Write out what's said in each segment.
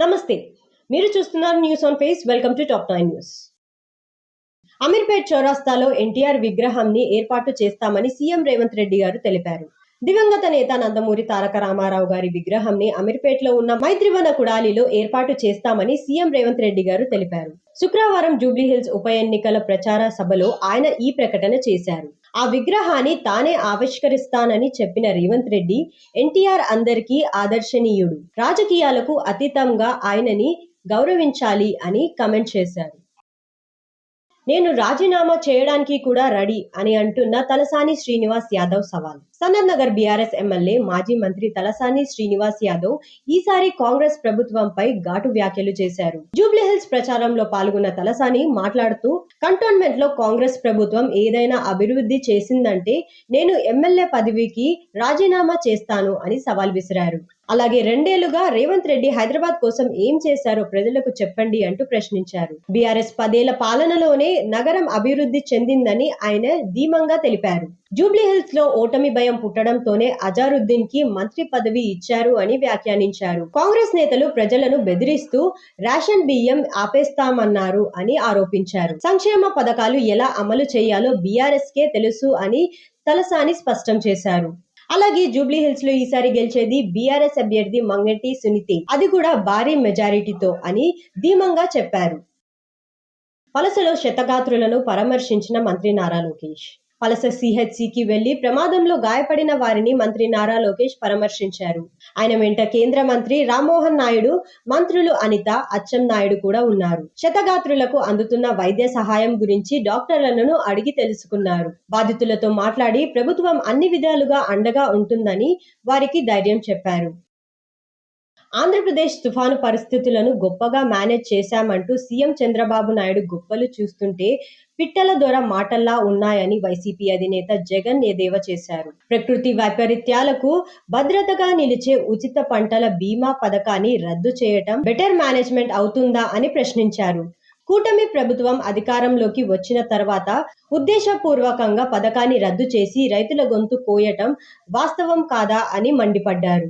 నమస్తే. మీరు చూస్తున్నారు news on face welcome to top nine news. Ameerpet చౌరాస్తాలో NTR విగ్రహాన్ని ఏర్పాటు చేస్తామని సీఎం రేవంత్ రెడ్డి గారు తెలిపారు. దివంగత నేత నందమూరి తారక రామారావు గారి విగ్రహంని అమీర్పేట్లో ఉన్న మైత్రివన కుడాలిలో ఏర్పాటు చేస్తామని సీఎం రేవంత్ రెడ్డి గారు తెలిపారు. శుక్రవారం జూబ్లీహిల్స్ ఉప ఎన్నికల ప్రచార సభలో ఆయన ఈ ప్రకటన చేశారు. ఆ విగ్రహాన్ని తానే ఆవిష్కరిస్తానని చెప్పిన రేవంత్ రెడ్డి ఎన్టీఆర్ అందరికీ ఆదర్శనీయుడు. రాజకీయాలకు అతీతంగా ఆయనని గౌరవించాలి అని కమెంట్ చేశారు. నేను రాజీనామా చేయడానికి కూడా రెడీ అని అంటున్న తలసాని శ్రీనివాస్ యాదవ్ సవాల్. సనత్ నగర్ బీఆర్ఎస్ ఎమ్మెల్యే మాజీ మంత్రి తలసాని శ్రీనివాస్ యాదవ్ ఈసారి కాంగ్రెస్ ప్రభుత్వంపై ఘాటు వ్యాఖ్యలు చేశారు. జూబ్లీహిల్స్ ప్రచారంలో పాల్గొన్న తలసాని మాట్లాడుతూ కంటోన్మెంట్లో కాంగ్రెస్ ప్రభుత్వం ఏదైనా అభివృద్ధి చేసిందంటే నేను ఎమ్మెల్యే పదవికి రాజీనామా చేస్తాను అని సవాల్ విసిరారు. అలాగే రెండేళ్ళుగా రేవంత్ రెడ్డి హైదరాబాద్ కోసం ఏం చేశారో ప్రజలకు చెప్పండి అంటూ ప్రశ్నించారు. బీఆర్ఎస్ పదేళ్ళ పాలనలోనే నగరం అభివృద్ధి చెందిందని ఆయన ధీమంగా తెలిపారు. జూబ్లీహిల్స్లో ఓటమి భయం పుట్టడంతోనే అజారుద్దీన్కి మంత్రి పదవి ఇచ్చారు అని వ్యాఖ్యానించారు. కాంగ్రెస్ నేతలు ప్రజలను బెదిరిస్తూ రేషన్ బియ్యం ఆపేస్తామన్నారు అని ఆరోపించారు. సంక్షేమ పథకాలు ఎలా అమలు చేయాలో బీఆర్ఎస్ కే తెలుసు అని తలసాని స్పష్టం చేశారు. అలాగే జూబ్లీ హిల్స్లో ఈసారి గెలిచేది బీఆర్ఎస్ అభ్యర్థి మంగటి సునీతి. అది కూడా భారీ మెజారిటీతో అని ధీమంగా చెప్పారు. వలసలో శతగాత్రులను పరామర్శించిన మంత్రి నారా లోకేష్. పలస సిహెచ్సికి వెళ్ళి ప్రమాదంలో గాయపడిన వారిని మంత్రి నారా లోకేష్ పరామర్శించారు. ఆయన వెంట కేంద్ర మంత్రి రామ్మోహన్ నాయుడు మంత్రులు అనిత అచ్చెం నాయుడు కూడా ఉన్నారు. శతగాత్రులకు అందుతున్న వైద్య సహాయం గురించి డాక్టర్లను అడిగి తెలుసుకున్నారు. బాధితులతో మాట్లాడి ప్రభుత్వం అన్ని విధాలుగా అండగా ఉంటుందని వారికి ధైర్యం చెప్పారు. ఆంధ్రప్రదేశ్ తుఫాను పరిస్థితులను గొప్పగా మేనేజ్ చేశామంటూ సీఎం చంద్రబాబు నాయుడు గొప్పలు చూస్తుంటే పిట్టల దొర మాటల్లా ఉన్నాయని వైసీపీ అధినేత జగన్ ఎదేవా చేశారు. ప్రకృతి వైపరీత్యాలకు భద్రతగా నిలిచే ఉచిత పంటల బీమా పథకాన్ని రద్దు చేయటం బెటర్ మేనేజ్మెంట్ అవుతుందా అని ప్రశ్నించారు. కూటమి ప్రభుత్వం అధికారంలోకి వచ్చిన తర్వాత ఉద్దేశపూర్వకంగా పథకాన్ని రద్దు చేసి రైతుల గొంతు కోయటం వాస్తవం కాదా అని మండిపడ్డారు.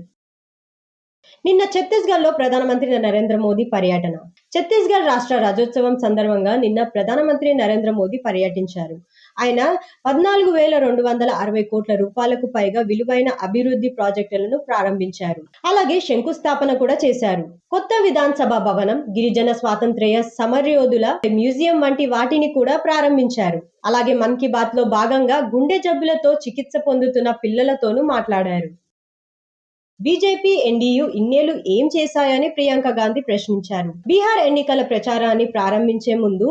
నిన్న ఛత్తీస్గఢ్లో ప్రధానమంత్రి నరేంద్ర మోదీ పర్యటన. ఛత్తీస్గఢ్ రాష్ట్ర రాజ్యోత్సవం సందర్భంగా నిన్న ప్రధానమంత్రి నరేంద్ర మోదీ పర్యటించారు. ఆయన పద్నాలుగు వేల రెండు వందల అరవై కోట్ల రూపాయలకు పైగా విలువైన అభివృద్ధి ప్రాజెక్టులను ప్రారంభించారు. అలాగే శంకుస్థాపన కూడా చేశారు. కొత్త విధానసభ భవనం గిరిజన స్వాతంత్ర్య సమరయోధుల మ్యూజియం వంటి వాటిని కూడా ప్రారంభించారు. అలాగే మన్ కీ బాత్లో భాగంగా గుండె జబ్బులతో చికిత్స పొందుతున్న పిల్లలతోనూ మాట్లాడారు. బీజేపీ ఎన్డీయూ ఇన్నేళ్ళు ఏం చేశాయని ప్రియాంక గాంధీ ప్రశ్నించారు. బీహార్ ఎన్నికల ప్రచారాన్ని ప్రారంభించే ముందు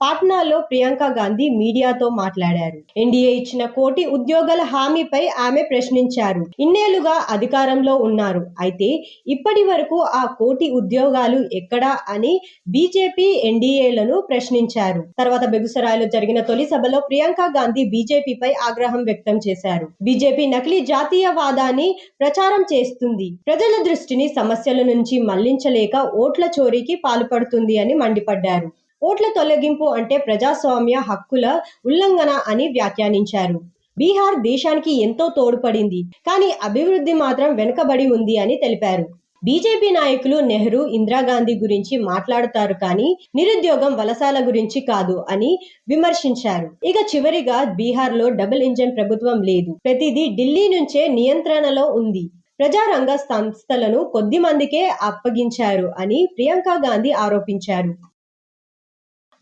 పాట్నాలో ప్రియాంక గాంధీ మీడియాతో మాట్లాడారు. ఎన్డీఏ ఇచ్చిన కోటి ఉద్యోగాల హామీపై ఆమె ప్రశ్నించారు. ఇన్నేళ్ళుగా అధికారంలో ఉన్నారు. అయితే ఇప్పటి వరకు ఆ కోటి ఉద్యోగాలు ఎక్కడా అని బీజేపీ ఎన్డీఏలను ప్రశ్నించారు. తర్వాత బెగుసరాయిలో జరిగిన తొలి సభలో ప్రియాంక గాంధీ బీజేపీపై ఆగ్రహం వ్యక్తం చేశారు. బీజేపీ నకిలీ జాతీయవాదాన్ని ప్రచారం చేస్తుంది. ప్రజల దృష్టిని సమస్యల నుంచి మళ్ళించలేక ఓట్ల చోరీకి పాల్పడుతుంది అని మండిపడ్డారు. ఓట్ల తొలగింపు అంటే ప్రజాస్వామ్య హక్కుల ఉల్లంఘన అని వ్యాఖ్యానించారు. బీహార్ దేశానికి ఎంతో తోడ్పడింది కానీ అభివృద్ధి మాత్రం వెనుకబడి ఉంది అని తెలిపారు. బీజేపీ నాయకులు నెహ్రూ ఇందిరాగాంధీ గురించి మాట్లాడుతారు కానీ నిరుద్యోగం వలసాల గురించి కాదు అని విమర్శించారు. ఇక చివరిగా బీహార్లో డబుల్ ఇంజన్ ప్రభుత్వం లేదు. ప్రతిదీ ఢిల్లీ నుంచే నియంత్రణలో ఉంది. ప్రజారంగ సంస్థలను కొద్ది మందికే అప్పగించారు అని ప్రియాంక గాంధీ ఆరోపించారు.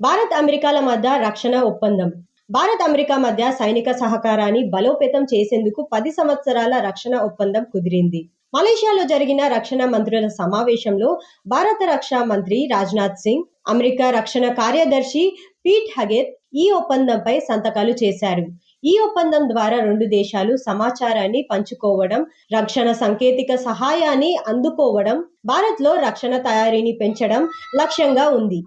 భారత్ అమెరికాల మధ్య రక్షణ ఒప్పందం. భారత్ అమెరికా మధ్య సైనిక సహకారాన్ని బలోపేతం చేసేందుకు పది సంవత్సరాల రక్షణ ఒప్పందం కుదిరింది. మలేషియాలో జరిగిన రక్షణ మంత్రుల సమావేశంలో భారత రక్షణ మంత్రి రాజ్నాథ్ సింగ్ అమెరికా రక్షణ కార్యదర్శి పీట్ హగెత్ ఈ ఒప్పందంపై సంతకాలు చేశారు. ఈ ఒప్పందం ద్వారా రెండు దేశాలు సమాచారాన్ని పంచుకోవడం రక్షణ సాంకేతిక సహాయాన్ని అందుకోవడం భారత్లో రక్షణ తయారీని పెంచడం లక్ష్యంగా ఉంది.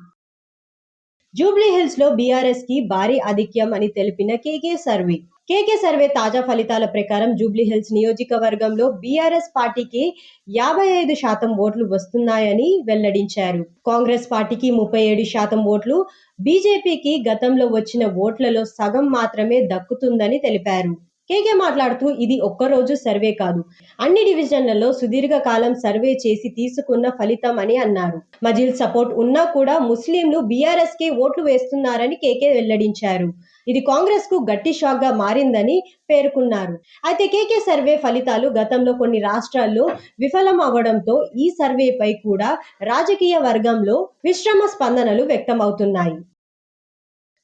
జూబ్లీహిల్స్లో బీఆర్ఎస్కి భారీ ఆధిక్యం అని తెలిపిన కేకే సర్వే. కేకే సర్వే తాజా ఫలితాల ప్రకారం జూబ్లీహిల్స్ నియోజకవర్గంలో బీఆర్ఎస్ పార్టీకి యాభై ఐదు శాతం ఓట్లు వస్తున్నాయని వెల్లడించారు. కాంగ్రెస్ పార్టీకి ముప్పై ఏడు శాతం ఓట్లు బీజేపీకి గతంలో వచ్చిన ఓట్లలో సగం మాత్రమే దక్కుతుందని తెలిపారు. కేకే మాట్లాడుతూ ఇది ఒక్కరోజు సర్వే కాదు. అన్ని డివిజన్లలో సుదీర్ఘ కాలం సర్వే చేసి తీసుకున్న ఫలితం అని అన్నారు. మజిల్ సపోర్ట్ ఉన్నా కూడా ముస్లింలు బీఆర్ఎస్ కే ఓట్లు వేస్తున్నారని కేకే వెల్లడించారు. ఇది కాంగ్రెస్కు గట్టి షాక్గా మారిందని పేర్కొన్నారు. అయితే కేకే సర్వే ఫలితాలు గతంలో కొన్ని రాష్ట్రాల్లో విఫలం అవ్వడంతో ఈ సర్వేపై కూడా రాజకీయ వర్గంలో మిశ్రమ స్పందనలు వ్యక్తమవుతున్నాయి.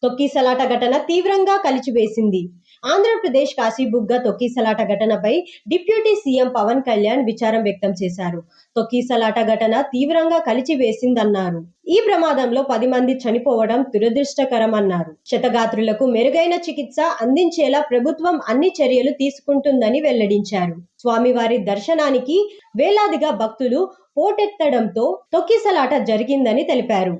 తొక్కిసలాట ఘటన తీవ్రంగా కలిచివేసింది. ఆంధ్రప్రదేశ్ కాశీబుగ్గ తొక్కిసలాట ఘటనపై డిప్యూటీ సీఎం పవన్ కళ్యాణ్ విచారం వ్యక్తం చేశారు. తొక్కిసలాట ఘటన తీవ్రంగా కలిచివేసిందన్నారు. ఈ ప్రమాదంలో పది మంది చనిపోవడం దురదృష్టకరమన్నారు. శతగాత్రులకు మెరుగైన చికిత్స అందించేలా ప్రభుత్వం అన్ని చర్యలు తీసుకుంటుందని వెల్లడించారు. స్వామివారి దర్శనానికి వేలాదిగా భక్తులు పోటెత్తడంతో తొక్కిసలాట జరిగిందని తెలిపారు.